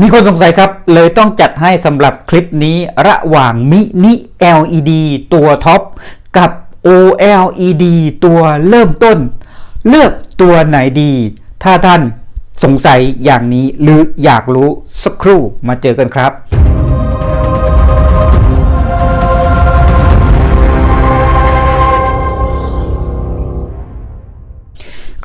มีคนสงสัยครับ เลยต้องจัดให้สำหรับคลิปนี้ระหว่างมินิ LED ตัวท็อปกับ OLED ตัวเริ่มต้น เลือกตัวไหนดี ถ้าท่านสงสัยอย่างนี้หรืออยากรู้สักครู่มาเจอกันครับ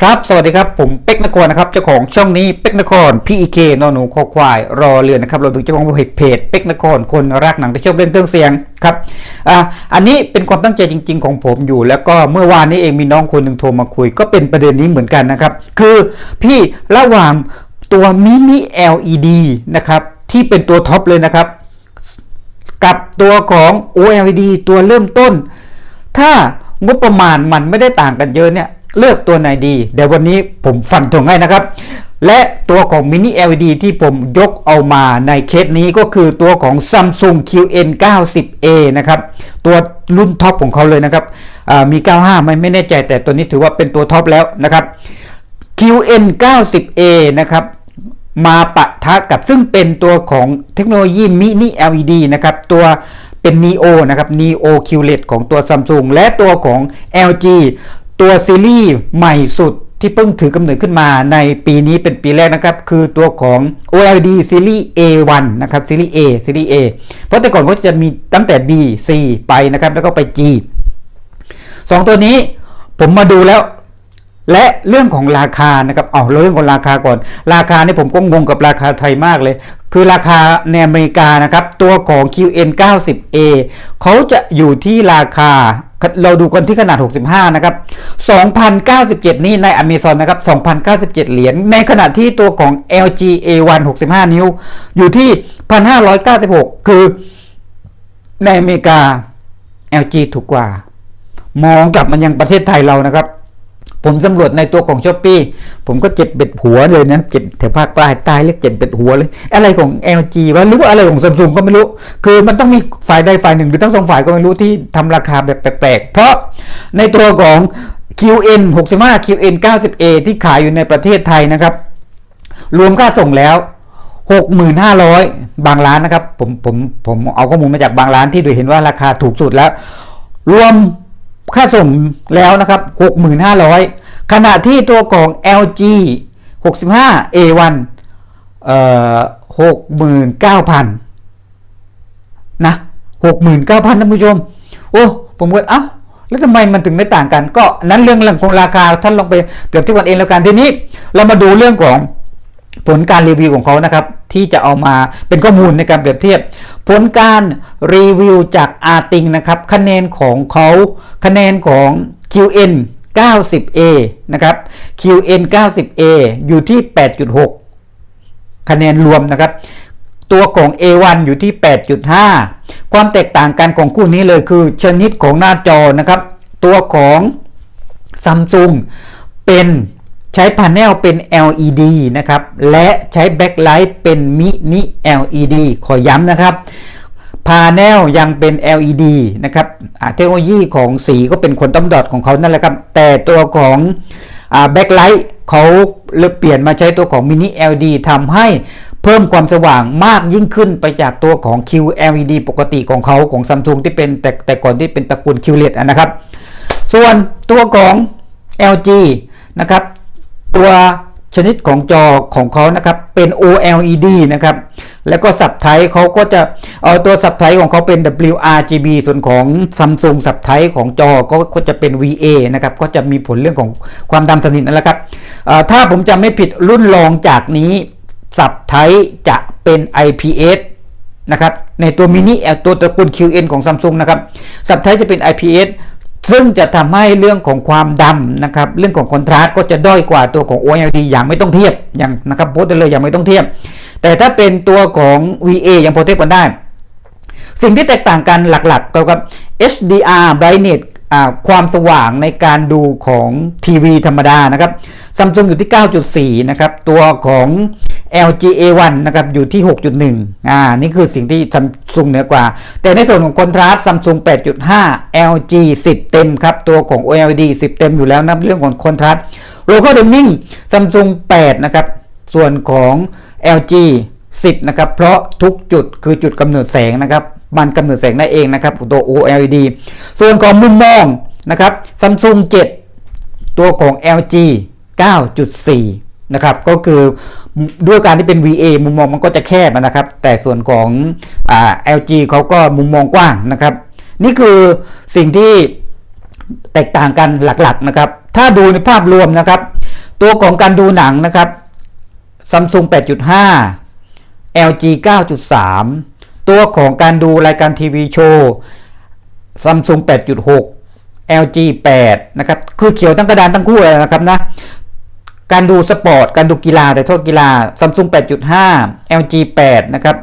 ครับ สวัสดีครับ ผมเป็กนครนะครับ เจ้าของช่องนี้เป็กนคร PEK นอนหนูคอควาย รอเรือนนะครับเราถึงเจ้าของเพจเป็กนครคนรักหนังที่ชอบเล่นเครื่องเสียงครับ อ่า อันนี้เป็นความตั้งใจจริง ๆ ของผมอยู่ แล้วก็เมื่อวานนี้เองมีน้องคนหนึ่งโทรมาคุย ก็เป็นประเด็นนี้เหมือนกันนะครับ คือพี่ระหว่างตัวมินิ LED นะครับ ที่เป็นตัวท็อปเลยนะครับ กับตัวของ OLED ตัวเริ่มต้น ถ้างบประมาณมันไม่ได้ต่างกันเยอะเนี่ย เลือกตัวไหนดีเดี๋ยววันนี้ผมฟันธงให้นะครับ และตัวของ Mini LED ที่ผมยกเอามาในเคสนี้ก็คือตัวของ Samsung QN 90A นะครับ ตัวรุ่นท็อปของเขาเลยนะครับอ่ามี 95ไม่ไม่แน่ใจแต่ตัวนี้ถือว่าเป็นตัวท็อปแล้วนะครับ QN 90A นะครับมาปะทะกับซึ่งเป็นตัวของเทคโนโลยีมินิ LED นะครับ ตัวเป็น Neo นะครับ Neo QLED ของตัว Samsung และตัวของ LG ตัวซีรีส์ใหม่สุดที่เพิ่งถือกำเนิดขึ้นมาในปีนี้เป็นปีแรกนะครับ คือตัวของ OLED ซีรีส์ A1 นะครับซีรีส์ A ซีรีส์ A เพราะแต่ก่อนก็จะมีตั้งแต่ B C ไปนะครับ แล้วก็ไป G สองตัวนี้ผมมาดูแล้ว และเรื่องของราคานะครับเอาเรื่องของราคาก่อน ราคานี่ผมก็งงกับราคาไทยมากเลย คือราคาในอเมริกานะครับ ตัวของ QN 90A เขาจะอยู่ที่ราคา เราดูกันที่ขนาด 65 นะครับ 2,097 นี่ใน Amazon นะครับ 2,097 เหรียญ ในขณะที่ตัวของ LG A1 65 นิ้ว อยู่ที่ 1,596 คือในอเมริกา LG ถูกกว่า มองกลับมันยังประเทศไทยเรานะครับ ผมสำรวจในตัวของช้อปปีผมก็เจ็บเบ็ดหัวเลยนะเจ็บแถวภาคใต้ใต้เรียกเจ็บเบ็ดหัวเลย อะไรของ LG วะหรือว่าอะไรของซัมซุงก็ไม่รู้ คือมันต้องมีฝ่ายใดฝ่ายหนึ่งหรือทั้งสองฝ่ายก็ไม่รู้ที่ทำราคาแบบแปลกๆ เพราะในตัวของ QN 65 QN 90A ที่ขายอยู่ในประเทศไทยนะครับ รวมค่าส่งแล้ว6,500 บางร้านนะครับ ผมผมผมเอาข้อมูลมาจากบางร้านที่ดูเห็นว่าราคาถูกสุดแล้ว รวม ค่าส่งแล้วนะครับ6,500 ขณะที่ตัวของ LG 65 A1 เอ่อ69,000นะ69,000ท่านผู้ชม โอ้ ผมก็เอ้าแล้วทำไมมันถึงไม่ต่างกัน ก็นั้นเรื่องเรื่องของราคาท่านลองไปเปรียบเทียบกันเองแล้วกันทีนี้ เรามาดูเรื่องของ ผลการรีวิวของเขานะครับ ที่จะเอามาเป็นข้อมูลในการเปรียบเทียบ ผลการรีวิวจากอาติงนะครับ คะแนนของเขาคะแนนของ QN 90A นะครับ QN 90A อยู่ที่ 8.6 คะแนนรวมนะครับ ตัวของ A1 อยู่ที่ 8.5 ความแตกต่างกันของคู่นี้เลยคือชนิดของหน้าจอนะครับ ตัวของซัมซุงเป็น ใช้พาเนลเป็น LED นะครับ และใช้แบ็คไลท์เป็นมินิ LED ขอย้ำนะครับพาเนลยังเป็น LED นะครับเทคโนโลยีของสีก็เป็นคนต้มดอทของเขานั่นแหละครับ แต่ตัวของแบ็คไลท์เขาเลือกเปลี่ยนมาใช้ตัวของมินิ LED ทำให้เพิ่มความสว่างมากยิ่งขึ้นไปจากตัวของ QLED ปกติของเขาของซัมซุงที่เป็นแต่แต่ก่อนที่เป็นตระกูล QLED นะครับ ส่วนตัวของ LG นะครับ ตัวชนิดของจอของเขานะครับเป็น OLED นะครับ แล้วก็สับไทเขาก็จะเอาตัวสับไทของเขาเป็น WRGB ส่วนของ Samsung สับไทของจอก็ก็จะเป็น VA นะครับ ก็จะมีผลเรื่องของความดำสนิทนั่นแหละครับถ้าผมจำไม่ผิดรุ่นรองจากนี้สับไทจะเป็น IPS นะครับในตัวมินิตัวตระกูล QN ของ Samsung นะครับสับไทจะเป็น IPS ซึ่งจะทำให้เรื่องของความดำนะครับเรื่องของคอนทราสต์ก็จะด้อยกว่าตัวของ OLED อย่างไม่ต้องเทียบอย่างนะครับโพสต์ได้เลยอย่างไม่ต้องเทียบ แต่ถ้าเป็นตัวของ VA ยังพอเทียบกันได้ สิ่งที่แตกต่างกันหลักๆก็กับ HDR brightness ความสว่างในการดูของทีวีธรรมดานะครับซัมซุงอยู่ที่ 9.4 นะครับ ตัวของ LG A1 นะครับอยู่ที่ 6.1 อ่า นี่คือสิ่งที่ซัมซุงเหนือกว่า แต่ในส่วนของคอนทราสต์ซัมซุง8.5 LG 10 เต็มครับ ตัวของ OLED 10 เต็มอยู่แล้วนะเรื่องของคอนทราสต์ Local Dimming ซัมซุง8นะครับ ส่วนของ LG 10 นะครับ เพราะทุกจุดคือจุดกำเนิดแสงนะครับ มันกำเนิดแสงได้เองนะครับตัว OLED ส่วนของมุมมองนะครับ Samsung 7ตัวของ LG 9.4 นะครับก็คือด้วยการที่เป็น VA มุมมองมันก็จะแคบนะครับ แต่ส่วนของอ่า LG เขาก็มุมมองกว้างนะครับ นี่คือสิ่งที่แตกต่างกันหลักๆนะครับ ถ้าดูในภาพรวมนะครับ ตัวของการดูหนังนะครับ Samsung 8.5 LG 9.3 ตัวของการดูรายการทีวีโชว์ Samsung 8.6 LG 8 นะครับ คือเขียวทั้งกระดานทั้งคู่เลยนะครับนะ การดูสปอร์ต การดูกีฬาแต่โทษกีฬา Samsung 8.5 LG 8 นะครับ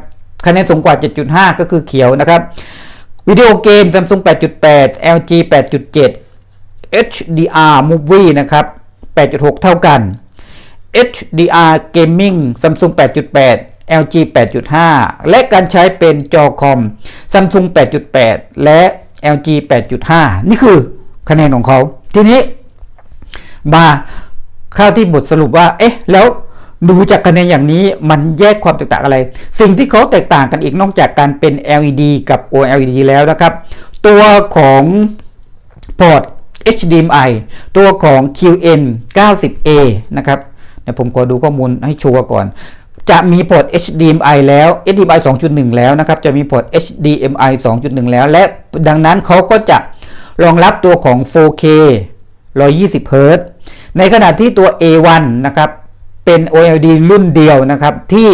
คะแนนสูงกว่า 7.5 ก็คือเขียวนะครับ วิดีโอเกม Samsung 8.8 LG 8.7 HDR Movie นะครับ 8.6 เท่ากัน HDR Gaming Samsung 8.8 LG 8.5 และการใช้เป็นจอคอม Samsung 8.8 และ LG 8.5 นี่คือคะแนนของเขา ทีนี้มา ข้าที่บทสรุปว่า เอ๊ะ แล้วดูจากคะแนนอย่างนี้มันแยกความแตกต่างอะไร สิ่งที่เขาแตกต่างกันอีกนอกจากการเป็น LED กับ OLED แล้วนะครับ ตัวของพอร์ต HDMI ตัวของ QN 90A นะครับเดี๋ยวผมขอดูข้อมูลให้ชัวร์ก่อน จะมีพอร์ต HDMI แล้ว HDMI 2.1 แล้วนะครับ จะมีพอร์ต HDMI 2.1 แล้ว และดังนั้นเขาก็จะรองรับตัวของ 4K 120 Hz ในขณะที่ตัว A1 นะครับเป็น OLED รุ่นเดียวนะครับ ที่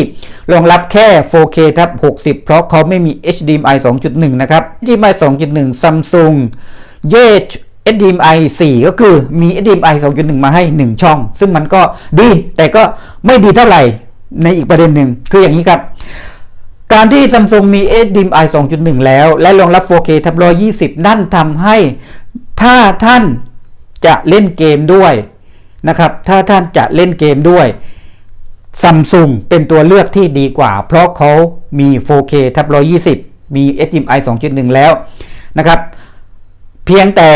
รองรับแค่ 4K ทับ60 เพราะเขาไม่มี HDMI 2.1 นะครับ HDMI 2.1 Samsung เย HDMI 4 ก็คือมี HDMI 2.1 มาให้ 1 ช่อง ซึ่งมันก็ดีแต่ก็ไม่ดีเท่าไหร่ในอีกประเด็นหนึ่งคืออย่างนี้ครับ การที่ Samsung มี HDMI 2.1 แล้ว และรองรับ 4K ทับ120 นั่นทำให้ถ้าท่านจะเล่นเกมด้วย นะครับ ถ้าท่านจะเล่นเกมด้วย Samsung เป็นตัวเลือกที่ดีกว่า เพราะเขามี 4K ทับ120 มี HDMI 2.1 แล้วนะครับ เพียงแต่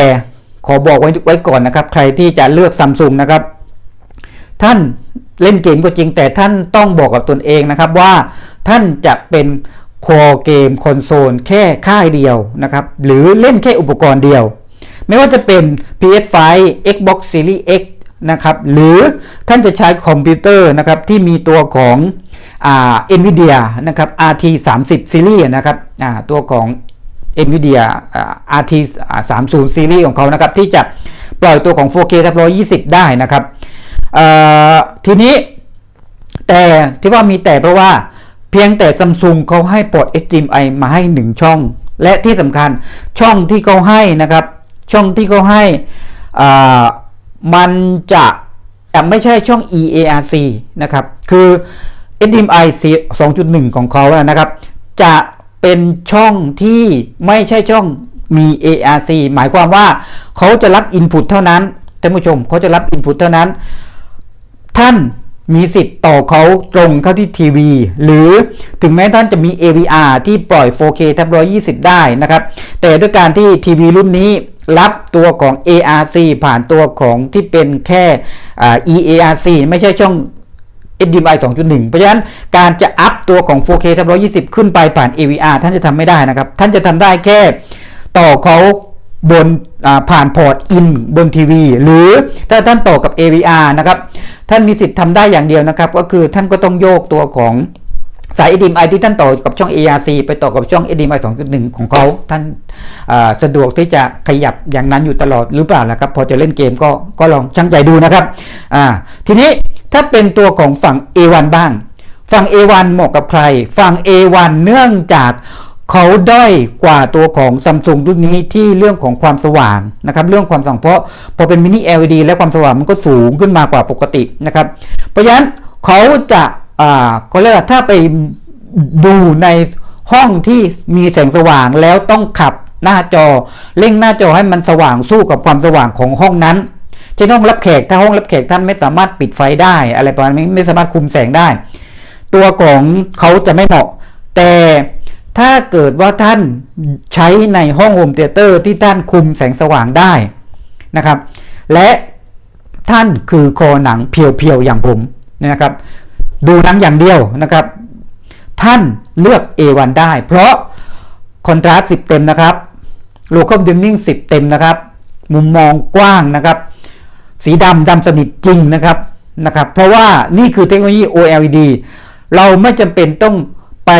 ขอบอกไว้ไว้ก่อนนะครับ ใครที่จะเลือก Samsung นะครับ ท่านเล่นเกมก็จริงแต่ท่านต้องบอกกับตนเองนะครับว่าท่านจะเป็นคอเกมคอนโซลแค่ค่ายเดียวนะครับ หรือเล่นแค่อุปกรณ์เดียว ไม่ว่าจะเป็น PS5 Xbox Series X นะครับ หรือท่านจะใช้คอมพิวเตอร์นะครับที่มีตัวของเอ่า NVIDIA นะครับ RT 30 Series นะครับตัวของ NVIDIA อ่า RT 30 Series ของเขานะครับ ที่จะปล่อยตัวของ 4K ทับ120 ได้นะครับทีนี้แต่ที่ว่ามีแต่เพราะว่าเพียงแต่ Samsung เขาให้ปลด HDMI มาให้ 1 ช่อง และที่สำคัญช่องที่เขาให้นะครับ ช่องที่เขาให้อ่า มันจะไม่ใช่ช่อง EARC นะครับ คือ HDMI 2.1 ของเขานะครับ จะเป็นช่องที่ไม่ใช่ช่องมี ARC หมายความว่าเขาจะรับ Input เท่านั้นท่านผู้ชมเขาจะรับ Input เท่านั้น ท่านมีสิทธิ์ต่อเขาตรงเข้าที่ทีวี หรือถึงแม้ท่านจะมี AVR ที่ปล่อย 4K ทับ120 ได้นะครับ แต่ด้วยการที่ทีวีรุ่นนี้ รับตัวของ ARC ผ่านตัวของที่เป็นแค่ EARC ไม่ใช่ช่อง HDMI 2.1 เพราะฉะนั้นการจะอัพตัวของ 4K ทับ120 ขึ้นไปผ่าน AVR ท่านจะทำไม่ได้นะครับ ท่านจะทำได้แค่ต่อเขาบนผ่านพอร์ตอินบนทีวี หรือถ้าท่านต่อกับ AVR นะครับ ท่านมีสิทธิ์ทำได้อย่างเดียวนะครับ ก็คือท่านก็ต้องโยกตัวของ สาย HDMI ที่ท่านต่อกับช่อง ARC ไปต่อกับช่อง HDMI 2.1 ของเขาท่านสะดวกที่จะขยับอย่างนั้นอยู่ตลอดหรือเปล่าล่ะครับ พอจะเล่นเกมก็ก็ลองช่างใจดูนะครับทีนี้ถ้าเป็นตัวของฝั่ง A1 บ้าง ฝั่ง A1 เหมาะกับใคร ฝั่ง A1 เนื่องจากเขาด้อยกว่าตัวของซัมซุงรุ่นนี้ที่เรื่องของความสว่างนะครับ เรื่องความสว่างเพราะพอเป็นมินิ LED และความสว่างมันก็สูงขึ้นมากว่าปกตินะครับ เพราะฉะนั้นเขาจะ อ่าเขาเรียกว่าถ้าไปดูในห้องที่มีแสงสว่างแล้วต้องขับหน้าจอเร่งหน้าจอให้มันสว่างสู้กับความสว่างของห้องนั้นเช่นห้องรับแขกถ้าห้องรับแขกท่านไม่สามารถปิดไฟได้ อะไรประมาณนี้ไม่สามารถคุมแสงได้ ตัวของเขาจะไม่เหมาะ แต่ถ้าเกิดว่าท่านใช้ในห้องโฮมเตเตอร์ที่ท่านคุมแสงสว่างได้นะครับ และท่านคือคอหนังเพียวๆอย่างผมนะครับ ดูหนังอย่างเดียวนะครับ ท่านเลือก A1 ได้ เพราะคอนทราสต์10 เต็มนะครับโล c a l dimming 10 เต็มนะครับ มุมมองกว้างนะครับ สีดำดำสนิทจริงนะครับนะครับ เพราะว่านี่คือเทคโนโลยี OLED เราไม่จำเป็นต้องไป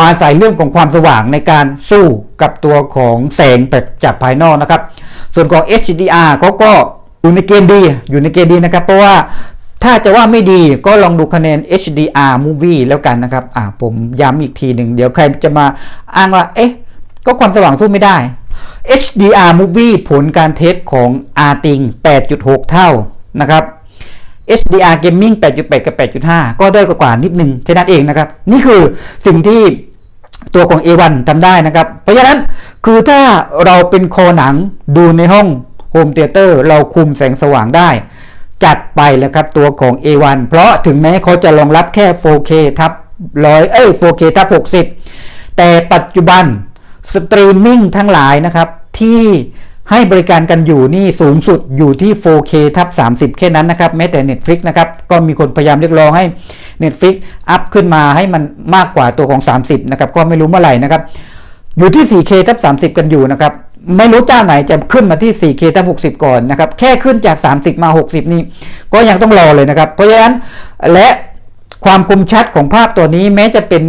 อาศัยเรื่องของความสว่างในการสู้กับตัวของแสงจากภายนอกนะครับ ส่วนของ HDR เขาก็อยู่ในเกณฑ์ดีอยู่ในเกณฑ์ดีนะครับ เพราะว่า ถ้าจะว่าไม่ดีก็ลองดูคะแนน HDR Movie แล้วกันนะครับ อ่าผมย้ำอีกทีหนึ่ง เดี๋ยวใครจะมาอ้างว่า เอ๊ะ ก็ความสว่างสู้ไม่ได้ HDR Movie ผลการเทสของ R ติง8.6 เท่านะครับ HDR Gaming 8.8 กับ 8.5 ก็ด้อยกว่านิดนึงแค่นั้นเองนะครับ นี่คือสิ่งที่ตัวของ A1 ทำได้นะครับ เพราะฉะนั้นคือถ้าเราเป็นโคหนังดูในห้องโฮมเตเตอร์เราคุมแสงสว่างได้ จัดไปแล้วครับตัวของ A1 เพราะถึงแม้เขาจะรองรับแค่ 4K ทับร้อยเอ้ย 4K ทับ60 แต่ปัจจุบันสตรีมมิ่งทั้งหลายนะครับ ที่ให้บริการกันอยู่นี่สูงสุดอยู่ที่ 4K ทับ30 แค่นั้นนะครับ แม้แต่ Netflix นะครับ ก็มีคนพยายามเรียกร้องให้ Netflix อัพขึ้นมาให้มันมากกว่าตัวของ 30 นะครับ ก็ไม่รู้เมื่อไหร่นะครับ อยู่ที่ 4K ทับ30 กันอยู่นะครับ ไม่รู้เจ้าไหนจะขึ้นมาที่ 4K ทับ60 ก่อนนะครับ แค่ขึ้นจาก 30 มา 60 นี่ก็ยังต้องรอเลยนะครับ เพราะฉะนั้นและความคมชัดของภาพตัวนี้แม้จะเป็น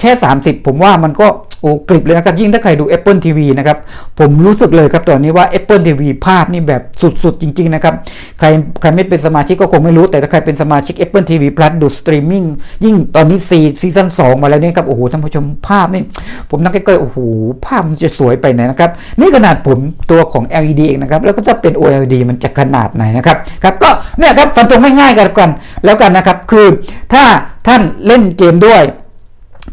แค่ 30 ผมว่ามันก็ โอ้กริบเลยนะครับ ยิ่งถ้าใครดู Apple TV นะครับ ผมรู้สึกเลยครับตอนนี้ว่า Apple TV ภาพนี่แบบสุดๆ จริง ๆ นะครับ ใครใครไม่เป็นสมาชิกก็คงไม่รู้ แต่ถ้าใครเป็นสมาชิก Apple TV Plus ดูสตรีมมิ่งยิ่งตอนนี้ซีซีซั่น2มาแล้วนี่ครับ โอ้โหท่านผู้ชมภาพนี่ ผมนั่งใกล้ๆ โอ้โห ภาพมันจะสวยไปไหนนะครับ นี่ขนาดผมตัวของ LED เองนะครับ แล้วก็จะเป็น OLED มันจะขนาดไหนนะครับครับก็เนี่ยครับฟันตรงง่ายๆกันกันแล้วกันนะครับคือถ้าท่านเล่นเกมด้วย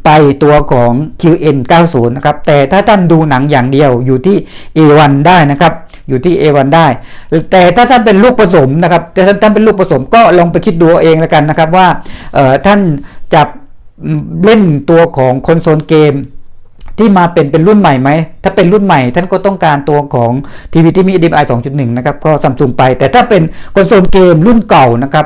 ไปตัวของ QN 90นะครับแต่ถ้าท่านดูหนังอย่างเดียวอยู่ที่ A1 ได้นะครับอยู่ที่ A1 ได้ แต่ถ้าท่านเป็นลูกผสมนะครับแต่ท่านท่านเป็นลูกผสมก็ลองไปคิดดูเองแล้วกันนะครับว่าท่านจะเล่นตัวของคอนโซลเกมที่มาเป็นเป็นรุ่นใหม่ไหม ถ้าเป็นรุ่นใหม่ท่านก็ต้องการตัวของทีวีที่มี DMI 2.1 นะครับ ก็ซัมซุงไป แต่ถ้าเป็นคอนโซลเกมรุ่นเก่านะครับ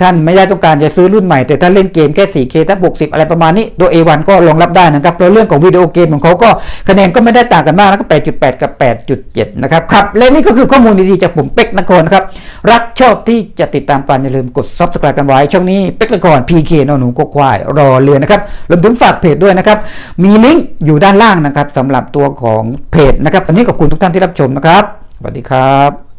ท่านไม่ได้ต้องการจะซื้อรุ่นใหม่ แต่ถ้าเล่นเกมแค่ 4K ถ้าบวก10 อะไรประมาณนี้ ตัว A1 ก็รองรับได้นะครับแล้วเรื่องของวิดีโอเกมของเขาก็คะแนนก็ไม่ได้ต่างกันมากนะครับ8.8 กับ 8.7 นะครับครับ และนี่ก็คือข้อมูลดีๆ จากผมเป็กนครนะครับ รักชอบที่จะติดตามกันอย่าลืมกด Subscribe กันไว้ ช่องนี้เป็กนคร PK นหนูกควายรอเรือนะครับรวมถึงฝากเพจด้วยนะครับมีลิงก์อยู่ด้านล่างนะครับสำหรับตัวของเพจนะครับวันนี้ขอบคุณทุกท่านที่รับชมนะครับสวัสดีครับ